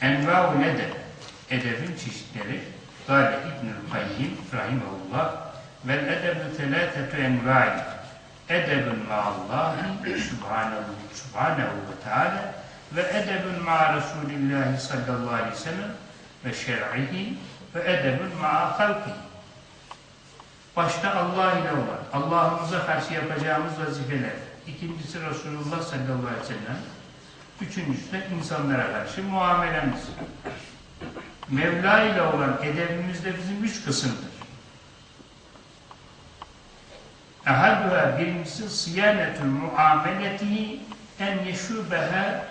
Envâ-ül edeb, edebin çeşitleri, Gâle İbnül Kayyim rahimahullah, vel edebü telâtetü envâi, edebün ma'allahi subhanahu, subhanahu ve teâlâ, ve edebün ma'a Resulillahi sallallahu aleyhi ve sellem ve şer'ihi ve edebün ma'a halkihi. Başta Allah ile olan, Allah'ımıza karşı yapacağımız vazifeler. İkincisi Resulullah sallallahu aleyhi ve sellem. Üçüncüsü de insanlara karşı muamelemiz. Mevla ile olan edebimiz de bizim üç kısımdır. Ehadüha birincisi siyanetül muameletihi en yeşubeha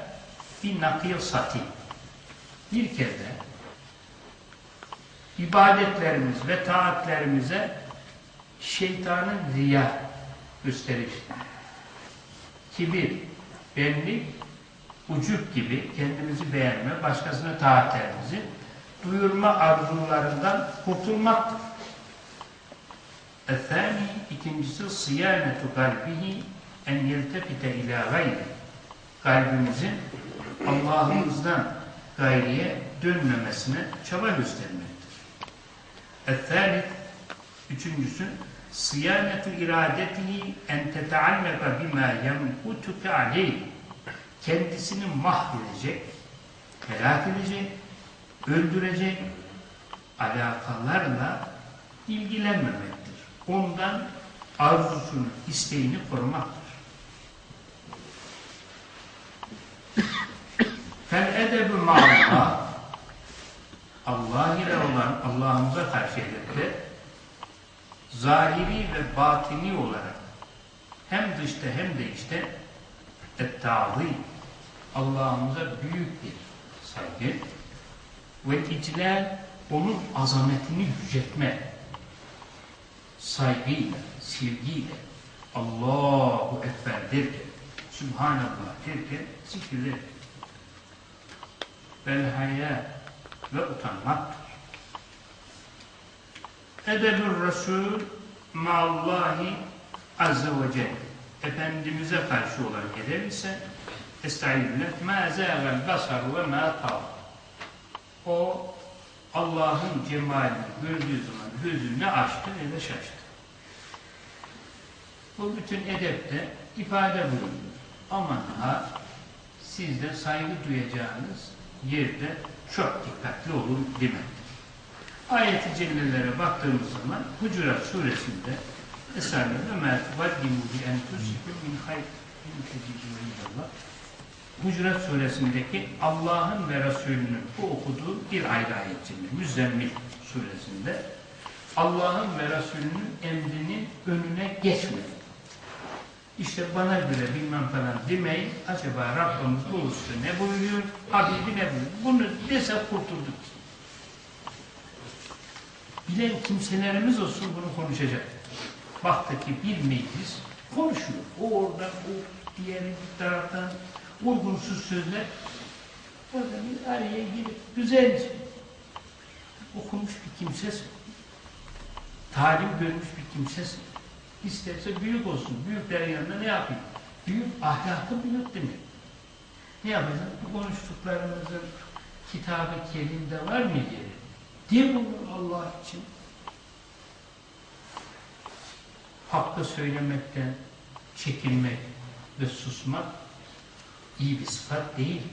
bir nakiyasati. Bir kere ibadetlerimiz ve taatlerimize şeytanın riya gösteriş, kibir, benlik, ucup gibi kendimizi beğenme, başkasına taatlerimizi duyurma arzularından kurtulmaktır. Ethani ikincisi siyanetu kalbihi en yeltefite ila gayri. Kalbimizin Allah'ımızdan gayriye dönmemesine çaba göstermektir. Ethalit Üçüncüsü siyanetu iradetihi en teteallaka bima yemkutuke aleyh. Kendisini mahvedecek, helak edecek, öldürecek alakalarla ilgilenmemektir. Ondan arzusunu, isteğini korumaktır. Fel edebu ma'allah Allah ile olan Allah'ımıza karşı edepte zahiri ve batini olarak hem dışta hem de içte ettazi Allah'ımıza büyük bir saygı ve iclal onun azametini yüceltme saygıyla, sevgiyle Allahu Ekber derken Sübhanallah derken zikirler vel haya ve utanmaktır. Edebül Resul ma'allahi azze ve celle. Efendimiz'e karşı ise Estağfirullah ma zâvel basar ve ma tav. O Allah'ın cemalini gördüğü zaman gözünü açtı ve de şaştı. Bu bütün edepte ifade bulunur. Aman ha sizde saygı duyacağınız yerde çok dikkatli olun demektir. Ayet-i cellelere baktığımız zaman Hucurat suresinde Mâ tuvaddimu bi enfusikum min hayr tecidû Hucurat suresindeki Allah'ın ve Resulünün bu okuduğu bir ayrı ayet celle. Müzzemmil suresinde Allah'ın ve Resulünün emrinin önüne geçmeyin. İşte bana göre bilmem falan demeyin. Acaba Rabbimiz bu hususta ne buyuruyor? Habibi ne buyuruyor? Bunu dese kurtulduk. Bilen kimselerimiz olsun bunu konuşacak. Baktı bir meclis konuşuyor. O oradan, o diğer taraftan uygunsuz sözler. Orada bir araya girip güzelce okumuş bir kimsesin. Talim görmüş bir kimsesin. İsterse büyük olsun. Büyüklerin yanında ne yapayım? Büyük ahlakı büyük demek. Ne yapacağız? Bu konuştuklarımızın kitabı kelimde var mı yeri? Değil mi Allah için? Hakkı söylemekten çekinmek ve susmak iyi bir sıfat değildir.